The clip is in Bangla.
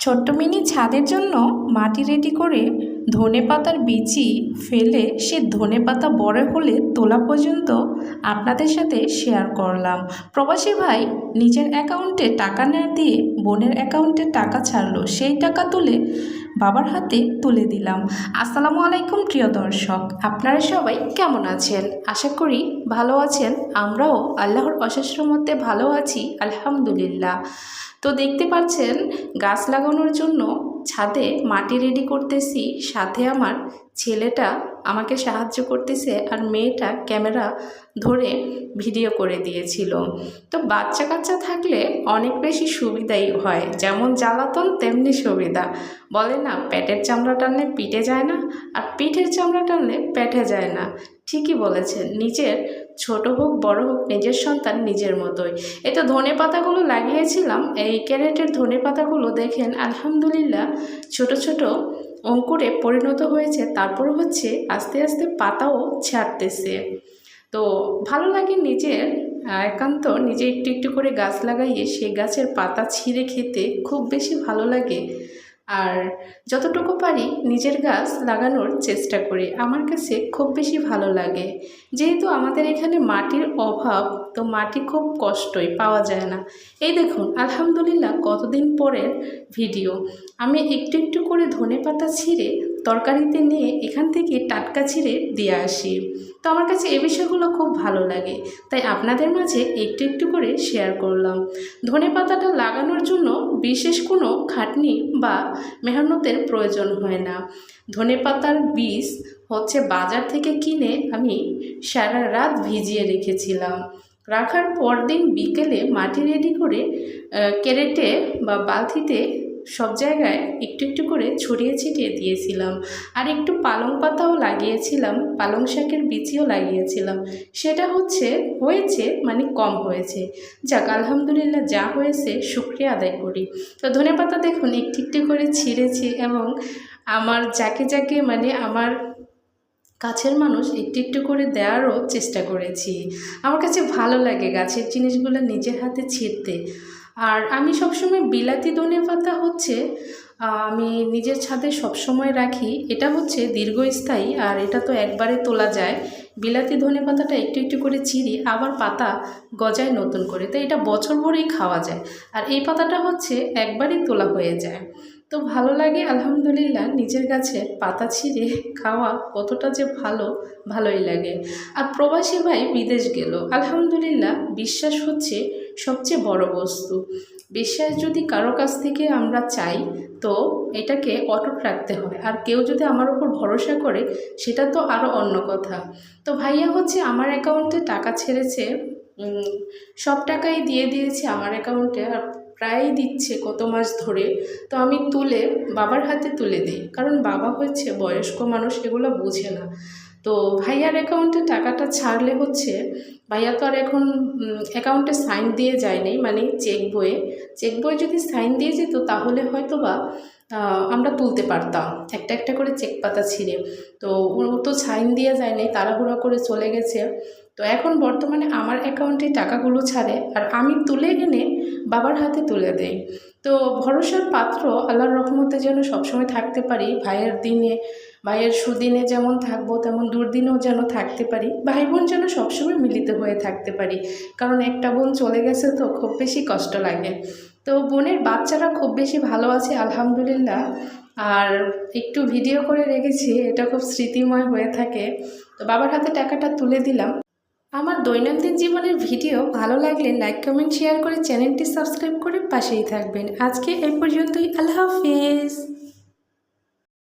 ছোট্ট মিনি ছাদের জন্য মাটি রেডি করে ধনে পাতার বিচি ফেলে সে ধনে পাতা বড় হলে তোলা পর্যন্ত আপনাদের সাথে শেয়ার করলাম। প্রবাসী ভাই নিজের অ্যাকাউন্টে টাকা না দিয়ে বোনের অ্যাকাউন্টে টাকা ছাড়লো, সেই টাকা তুলে বাবার হাতে তুলে দিলাম। আসসালামু আলাইকুম, প্রিয় দর্শক। আপনারা সবাই কেমন আছেন? আশা করি ভালো আছেন। আমরাও আল্লাহর অশেষ মধ্যে ভালো আছি, আলহামদুলিল্লাহ। তো দেখতে পাচ্ছেন, গাছ লাগানোর জন্য ছাদে মাটি রেডি করতেছি, সাথে আমার ছেলেটা আমাকে সাহায্য করতেছে আর মেয়েটা ক্যামেরা ধরে ভিডিও করে দিয়েছিল। তো বাচ্চা কাচ্চা থাকলে অনেক বেশি সুবিধাই হয়, যেমন জ্বালাতন তেমনি সুবিধা। বলে না, পেটের চামড়া টানলে পিঠে যায় না, আর পিঠের চামড়া টানলে পেটে যায় না। ঠিকই বলেছেন, নিজের ছোট হোক, বড় হোক, নিজের সন্তান নিজের মতোই। এই তো ধনে পাতাগুলো লাগিয়েছিলাম, এই ক্যারেটের ধনে পাতাগুলো দেখেন আলহামদুলিল্লাহ ছোট ছোট অঙ্কুরে পরিণত হয়েছে, তারপর হচ্ছে আস্তে আস্তে পাতাও ছাড়তেছে। তো ভালো লাগে নিজের একান্ত নিজে একটু একটু করে গাছ লাগাইয়ে সেই গাছের পাতা ছিঁড়ে খেতে খুব বেশি ভালো লাগে। আর যতটুকু পারি নিজের গাছ লাগানোর চেষ্টা করি। আমার কাছে খুব বেশি ভালো লাগে। যেহেতু আমাদের এখানে মাটির অভাব, তো মাটি খুব কষ্টই পাওয়া যায় না। এই দেখুন, আলহামদুলিল্লাহ কতদিন পরের ভিডিও। আমি একটু একটু করে ধনে পাতা ছিঁড়ে তরকারিতে নিয়ে এখান থেকে টাটকা ছিঁড়ে দিয়ে আসি। তো আমার কাছে এ বিষয়গুলো খুব ভালো লাগে, তাই আপনাদের মাঝে একটু একটু করে শেয়ার করলাম। ধনে পাতাটা লাগানোর জন্য বিশেষ কোনো খাটনি বা মেহনতের প্রয়োজন হয় না। ধনে পাতার বীজ হচ্ছে বাজার থেকে কিনে আমি সারা রাত ভিজিয়ে রেখেছিলাম। রাখার পরদিন বিকেলে মাটি রেডি করে ক্যারেটে বা বালতিতে সব জায়গায় একটু একটু করে ছড়িয়ে ছিটিয়ে দিয়েছিলাম। আর একটু পালং পাতাও লাগিয়েছিলাম, পালং শাকের বিচিও লাগিয়েছিলাম। সেটা হচ্ছে, হয়েছে মানে কম হয়েছে। যাক, আলহামদুলিল্লাহ যা হয়েছে, শুক্রিয়া আদায় করি। তো ধনে পাতা দেখুন, একটু একটু করে ছিঁড়েছি এবং আমার যাকে যাকে মানে আমার কাছের মানুষ একটু একটু করে দেওয়ারও চেষ্টা করেছি। আমার কাছে ভালো লাগে গাছের জিনিসগুলো নিজের হাতে ছিঁড়তে। আর আমি সবসময় বিলাতি ধনে পাতা হচ্ছে আমি নিজের ছাদে সবসময় রাখি। এটা হচ্ছে দীর্ঘস্থায়ী আর এটা তো একবারে তোলা যায়। বিলাতি ধনে পাতাটা একটু একটু করে চিরি, আবার পাতা গজায় নতুন করে। তো এটা বছর ভরেই খাওয়া যায়। আর এই পাতাটা হচ্ছে একবারই তোলা হয়ে যায়। তো ভালো লাগে, আলহামদুলিল্লাহ, নিজের গাছে পাতা ছিঁড়ে খাওয়া কতটা যে ভালো, ভালোই লাগে। আর প্রবাসী ভাই বিদেশ গেল, আলহামদুলিল্লাহ বিশ্বাস হচ্ছে সবচেয়ে বড় বস্তু। বিশ্বাস যদি কারও কাছ থেকে আমরা চাই, তো এটাকে অটুট রাখতে হয়। আর কেউ যদি আমার উপর ভরসা করে, সেটা তো আরও অন্য কথা। তো ভাইয়া হচ্ছে আমার অ্যাকাউন্টে টাকা ছেড়েছে সব টাকাই দিয়ে দিয়েছে আমার অ্যাকাউন্টে আর প্রায়ই দিচ্ছে কত মাস ধরে, তো আমি তুলে বাবার হাতে তুলে দিই। কারণ বাবা হচ্ছে বয়স্ক মানুষ, এগুলো বুঝে না। তো ভাইয়ার অ্যাকাউন্টে টাকাটা ছাড়লে হচ্ছে, ভাইয়া তো আর এখন অ্যাকাউন্টে সাইন দিয়ে যায়নি মানে চেক বইয়ে। চেক বই যদি সাইন দিয়ে যেত, তাহলে হয়তো বা আমরা তুলতে পারতাম। একটা একটা করে চেক পাতা ছিঁড়ে। তো ও তো সাইন দিয়ে যায়নি, তাড়াহুড়া করে চলে গেছে। তো এখন বর্তমানে আমার অ্যাকাউন্টে টাকাগুলো ছাড়ে আর আমি তুলে এনে বাবার হাতে তুলে দেই। তো ভরসার পাত্র আল্লাহর রহমতে যেন সবসময় থাকতে পারি ভাইয়ের দিনে। ভাইয়ের সুদিনে যেমন থাকব, তেমন দুর্দিনেও যেন থাকতে পারি। ভাই বোন যেন সবসময় মিলিত হয়ে থাকতে পারি। কারণ একটা বোন চলে গেছে তো খুব বেশি কষ্ট লাগে। তো বোনের বাচ্চারা খুব বেশি ভালো আছে, আলহামদুলিল্লাহ। আর একটু ভিডিও করে রেখেছি, এটা খুব স্মৃতিময় হয়ে থাকে। তো বাবার হাতে টাকাটা তুলে দিলাম। আমার দৈনন্দিন জীবনের ভিডিও ভালো লাগলে লাইক, কমেন্ট, শেয়ার করে চ্যানেলটি সাবস্ক্রাইব করে পাশেই থাকবেন। আজকে এই পর্যন্তই, আল্লাহ হাফিজ।